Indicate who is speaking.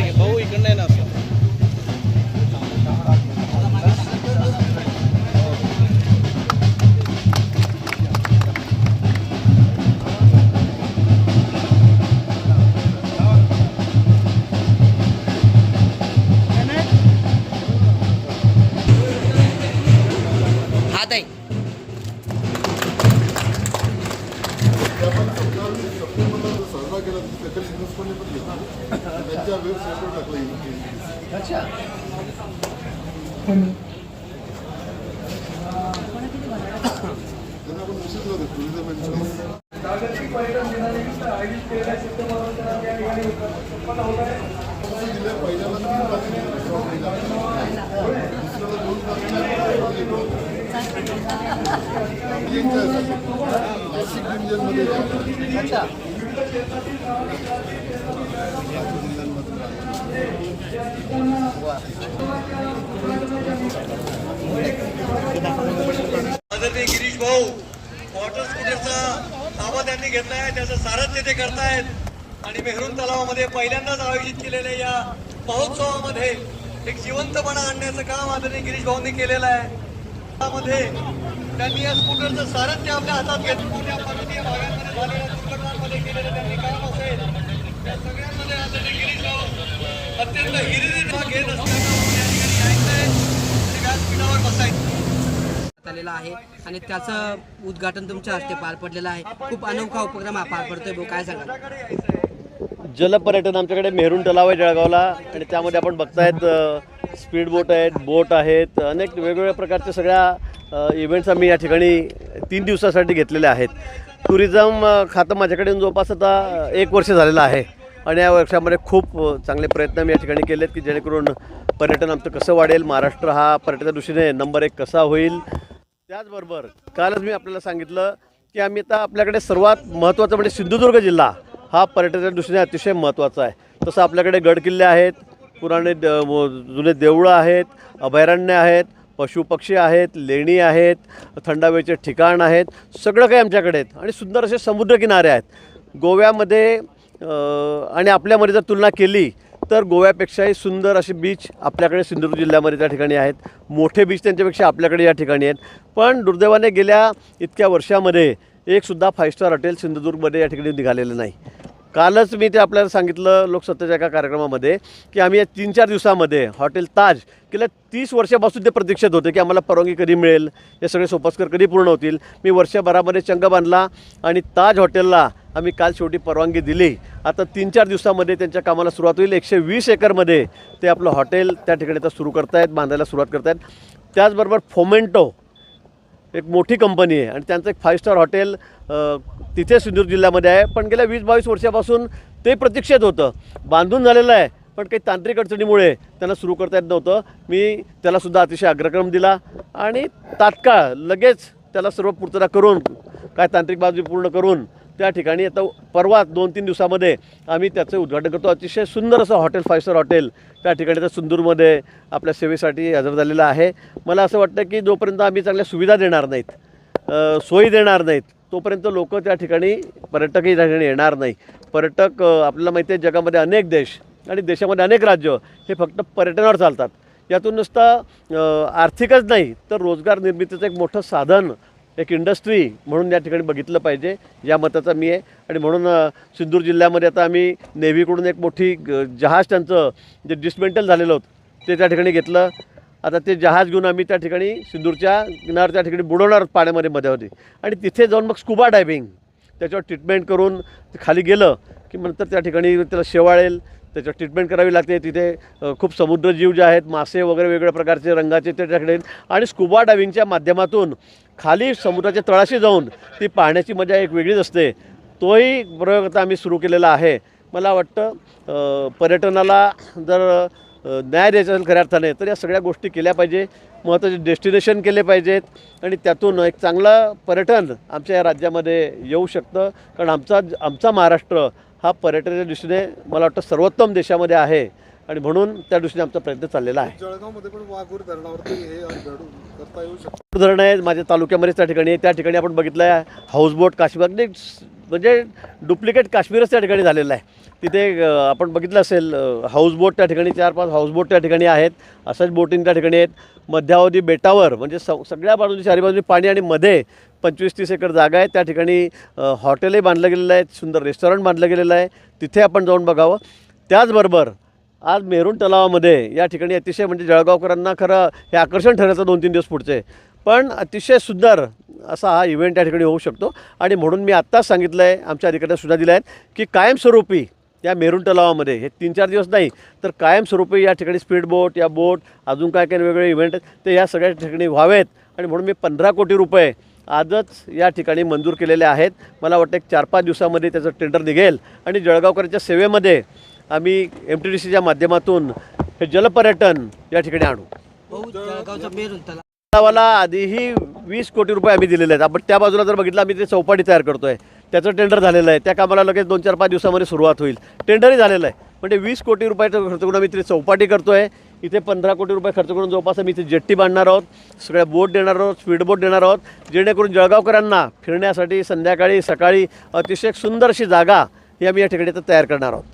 Speaker 1: ठीक आहे भाऊ इकडनं
Speaker 2: साजरा केला त्याच्या पण घेतला त्यांच्या वेबसाईटवर त्यांना आपण निश्चित होते टुरिझम जिल्ह्यात पहिल्याला तीन दुसऱ्याला दोन नाशिक डिव्हिजनमध्ये
Speaker 3: आदरणीय गिरीश भाऊ वॉटर स्कूटरचा ताबा त्यांनी घेतलाय त्याचं सारथ्य ते करतायत. आणि मेहरून तलावामध्ये पहिल्यांदाच आयोजित केलेल्या या महोत्सवामध्ये एक जिवंतपणा आणण्याचं काम आदरणीय गिरीश भाऊंनी केलेलं आहे. त्यामध्ये त्यांनी या स्कूटरचं सारथ्य आपल्या हातात घेतलं. पर्वतीय भागांमध्ये झालेल्या दुर्घटनांमध्ये केलेलं त्यांनी काम असेल त्या सगळ्यांमध्ये गिरीश अत्यंत हिरिरीने भाग घेत व्यासपीठावर बसायचं.
Speaker 4: आहे आणि त्याचं उद्घाटन तुमच्या हस्ते पार पडलेलं आहे. खूप अनोखा उपक्रम हा पार पडतोय भाऊ काय सांगाल?
Speaker 5: जलपर्यटन आमच्याकडे मेहरून तलाव आहे जळगावला आणि त्यामध्ये आपण बघतायत स्पीड बोट आहेत बोट आहेत अनेक वेगवेगळ्या प्रकारच्या सगळ्या इव्हेंट्स आम्ही या ठिकाणी तीन दिवसासाठी घेतलेले आहेत. टुरिझम खातं माझ्याकडे जवळपास आता एक वर्ष झालेलं आहे. आणि या वर्षामध्ये खूप चांगले प्रयत्न मी या ठिकाणी केलेत की जेणेकरून पर्यटन आमचं कसं वाढेल महाराष्ट्र हा पर्यटनाच्या दृष्टीने नंबर एक कसा होईल. त्याचबरोबर कालच मी आपल्याला सांगितलं की आम्ही आता आपल्याकडे सर्वात महत्त्वाचं म्हणजे सिंधुदुर्ग जिल्हा हा पर्यटनाच्या दृष्टीने अतिशय महत्त्वाचा आहे. तसं आपल्याकडे गडकिल्ले आहेत पुराणे द जुने देवळं आहेत अभयारण्य आहेत पशुपक्षी आहेत लेणी आहेत थंड हवेचे ठिकाण आहेत सगळं काही आमच्याकडे आहेत आणि सुंदर असे समुद्रकिनारे आहेत. गोव्यामध्ये आणि आपल्यामध्ये जर तुलना केली तर गोव्यापेक्षाही सुंदर असे बीच आपल्याकडे सिंधुदुर्ग जिल्ह्यामध्ये त्या ठिकाणी आहेत. मोठे बीच त्यांच्यापेक्षा आपल्याकडे या ठिकाणी आहेत. पण दुर्दैवाने गेल्या इतक्या वर्षामध्ये एकसुद्धा फाईव्ह स्टार हॉटेल सिंधुदुर्गमध्ये या ठिकाणी निघालेलं नाही. कालच मी ते आपल्याला सांगितलं लोकसत्तेच्या एका कार्यक्रमामध्ये की आम्ही या तीन चार दिवसामध्ये हॉटेल ताज गेल्या तीस वर्षापासून ते प्रतीक्षेत होते की आम्हाला परवानगी कधी मिळेल? हे सगळे सोपस्कर कधी पूर्ण होतील? मी वर्षभरामध्ये चंग बांधला आणि ताज हॉटेलला आम्ही काल शेवटी परवानगी दिली. आता तीन चार दिवसामध्ये त्यांच्या कामाला सुरुवात होईल. एकशे वीस एकरमध्ये ते आपलं हॉटेल त्या ठिकाणी आता सुरू करतायत बांधायला सुरुवात करतायत. त्याचबरोबर फोमेंटो एक मोठी कंपनी आहे आणि त्यांचं एक फाईव्ह स्टार हॉटेल तिथे सिंधुदुर्ग जिल्ह्यामध्ये आहे. पण गेल्या वीस बावीस वर्षापासून ते प्रतीक्षेत होतं. बांधून झालेलं आहे पण काही तांत्रिक अडचणीमुळे त्यांना सुरू करता येत नव्हतं. मी त्यालासुद्धा अतिशय अग्रक्रम दिला आणि तात्काळ लगेच त्याला सर्व पूर्तता करून काय तांत्रिक बाजू पूर्ण करून त्या ठिकाणी आता परवा दोन तीन दिवसामध्ये आम्ही त्याचं उद्घाटन करतो. अतिशय सुंदर असं हॉटेल फाईव्ह स्टार हॉटेल त्या ठिकाणी तर सुंदूरमध्ये आपल्या सेवेसाठी हजर झालेलं आहे. मला असं वाटतं की जोपर्यंत आम्ही चांगल्या सुविधा देणार नाहीत सोयी देणार नाहीत तोपर्यंत लोक त्या ठिकाणी पर्यटकही त्या ठिकाणी येणार नाही. पर्यटक आपल्याला माहिती आहे जगामध्ये अनेक देश आणि देशामध्ये अनेक राज्य हे फक्त पर्यटनावर चालतात. यातून नुसतं आर्थिकच नाही तर रोजगार निर्मितीचं एक मोठं साधन एक इंडस्ट्री म्हणून या ठिकाणी बघितलं पाहिजे. या मताचा मी आहे. आणि म्हणून अ, सिंधूर जिल्ह्यामध्ये आता आम्ही नेव्हीकडून एक मोठी जहाज त्यांचं जे डिसमेंटल झालेलं होतं ते त्या ठिकाणी घेतलं. आता ते जहाज घेऊन आम्ही त्या ठिकाणी सिंदूरच्या किनार त्या ठिकाणी बुडवणार पाण्यामध्ये मध्यावधी. आणि तिथे जाऊन मग स्कुबा डायविंग त्याच्यावर ट्रीटमेंट करून खाली गेलं की नंतर त्या ठिकाणी त्याला शेवाळेल त्याच्यावर ट्रीटमेंट करावी लागते. तिथे खूप समुद्रजीव जे आहेत मासे वगैरे वेगवेगळ्या प्रकारचे रंगाचे ते ठिकाणी. आणि स्कुबा डायव्हिंगच्या माध्यमातून खाली समुद्राच्या तळाशी जाऊन ती पाहण्याची मजा एक वेगळीच असते. तोही प्रयोग आता आम्ही सुरू केलेला आहे. मला वाटतं पर्यटनाला जर न्याय द्यायचा असेल खऱ्या अर्थाने तर या सगळ्या गोष्टी केल्या पाहिजे. महत्त्वाचे डेस्टिनेशन केले पाहिजेत आणि त्यातून एक चांगलं पर्यटन आमच्या या राज्यामध्ये येऊ शकतं. कारण आमचा आमचा महाराष्ट्र हा पर्यटनाच्या दृष्टीने मला वाटतं सर्वोत्तम देशामध्ये आहे. आणि म्हणून त्या दृष्टीने आमचा प्रयत्न चाललेला आहे.
Speaker 2: जळगावमध्ये पण वाघूर धरणावरती हे घडून करता येऊ शकतं.
Speaker 5: धरणं आहे माझ्या तालुक्यामध्येच त्या ठिकाणी त्या ठिकाणी आपण बघितलं आहे हाऊसबोट काशीबाग म्हणजे डुप्लिकेट काश्मीरच त्या ठिकाणी झालेलं आहे. तिथे आपण बघितलं असेल हाऊसबोट त्या ठिकाणी चार पाच हाऊसबोट त्या ठिकाणी आहेत. अशाच बोटिंग त्या ठिकाणी आहेत. मध्यावधी बेटावर म्हणजे स सगळ्या बाजूनी चारी बाजूनी पाणी आणि मध्ये पंचवीस तीस एकर जागा आहे त्या ठिकाणी हॉटेलही बांधलं गेलेलं आहे. सुंदर रेस्टॉरंट बांधलं गेलेलं आहे. तिथे आपण जाऊन बघावं. त्याचबरोबर आज मेरून तलावामध्ये या ठिकाणी अतिशय म्हणजे जळगावकरांना खरं हे आकर्षण ठरायचं दोन तीन दिवस पुढचे. पण अतिशय सुंदर असा हा इव्हेंट या ठिकाणी होऊ शकतो. आणि म्हणून मी आत्ताच सांगितलं आहे आमच्या अधिकाऱ्यांना सुद्धा दिल्या आहेत की कायमस्वरूपी या मेरून तलावामध्ये हे तीन चार दिवस नाही तर कायमस्वरूपी या ठिकाणी स्पीड बोट या बोट अजून काय काय वेगवेगळे इव्हेंट आहेत ते या सगळ्या ठिकाणी व्हावेत. आणि म्हणून मी पंधरा कोटी रुपये आजच या ठिकाणी मंजूर केलेले आहेत. मला वाटतं एक चार पाच दिवसामध्ये त्याचं टेंडर निघेल. आणि जळगावकरांच्या सेवेमध्ये आम्ही एम टी डी सीच्या माध्यमातून हे जलपर्यटन या ठिकाणी आणू. तलावाला आधीही वीस कोटी रुपये आम्ही दिलेले आहेत. आपण त्या बाजूला जर बघितलं आम्ही ते चौपाटी तयार करतो आहे त्याचं टेंडर झालेलं आहे. त्या कामाला लगेच दोन चार पाच दिवसामध्ये सुरुवात होईल. टेंडरही झालेलं आहे. म्हणजे वीस कोटी रुपयाचा खर्च करून आम्ही तिथे चौपाटी करतो आहे इथे पंधरा कोटी रुपये खर्च करून जवळपास आम्ही इथे जेट्टी बांधणार आहोत. सगळ्या बोट देणार आहोत स्पीड बोट देणार आहोत. जेणेकरून जळगावकरांना फिरण्यासाठी संध्याकाळी सकाळी अतिशय सुंदर अशी जागा ही आम्ही या ठिकाणी तयार करणार आहोत.